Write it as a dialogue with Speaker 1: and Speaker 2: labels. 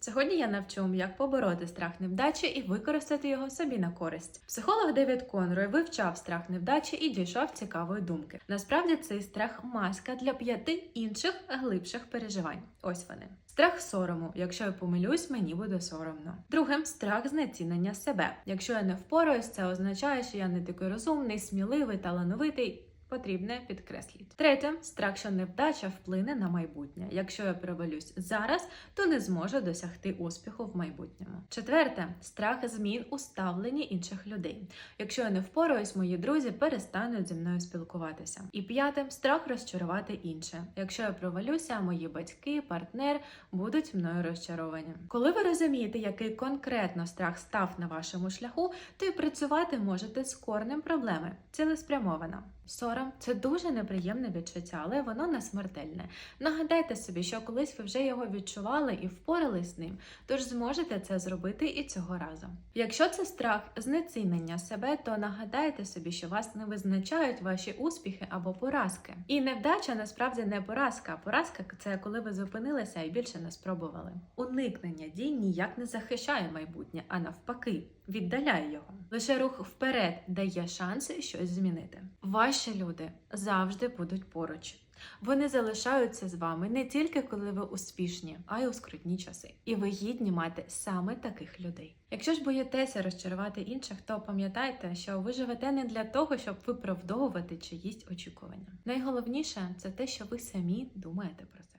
Speaker 1: Сьогодні я навчу, як побороти страх невдачі і використати його собі на користь. Психолог Девід Конрой вивчав страх невдачі і дійшов цікавої думки. Насправді цей страх маска для п'яти інших глибших переживань. Ось вони. Страх сорому. Якщо я помилюсь, мені буде соромно. Друге страх знецінення себе. Якщо я не впораюсь, це означає, що я не такий розумний, сміливий, талановитий. Потрібне підкресліть. Третє страх, що невдача вплине на майбутнє. Якщо я провалюсь зараз, то не зможу досягти успіху в майбутньому. Четверте страх змін у ставленні інших людей. Якщо я не впораюсь, мої друзі перестануть зі мною спілкуватися. І п'яте страх розчарувати інше. Якщо я провалюся, мої батьки, партнер будуть мною розчаровані. Коли ви розумієте, який конкретно страх став на вашому шляху, то й працювати можете з корнем проблеми цілеспрямовано. Сором це дуже неприємне відчуття, але воно не смертельне. Нагадайте собі, що колись ви вже його відчували і впорались з ним, тож зможете це зробити і цього разу. Якщо це страх знецінення себе, то нагадайте собі, що вас не визначають ваші успіхи або поразки. І невдача насправді не поразка. Поразка це коли ви зупинилися і більше не спробували. Уникнення дій ніяк не захищає майбутнє, а навпаки, віддаляє його. Лише рух вперед дає шанси щось змінити. Ваші люди завжди будуть поруч. Вони залишаються з вами не тільки коли ви успішні, а й у скрутні часи. І ви гідні мати саме таких людей. Якщо ж боїтеся розчарувати інших, то пам'ятайте, що ви живете не для того, щоб виправдовувати чиїсь очікування. Найголовніше це те, що ви самі думаєте про це.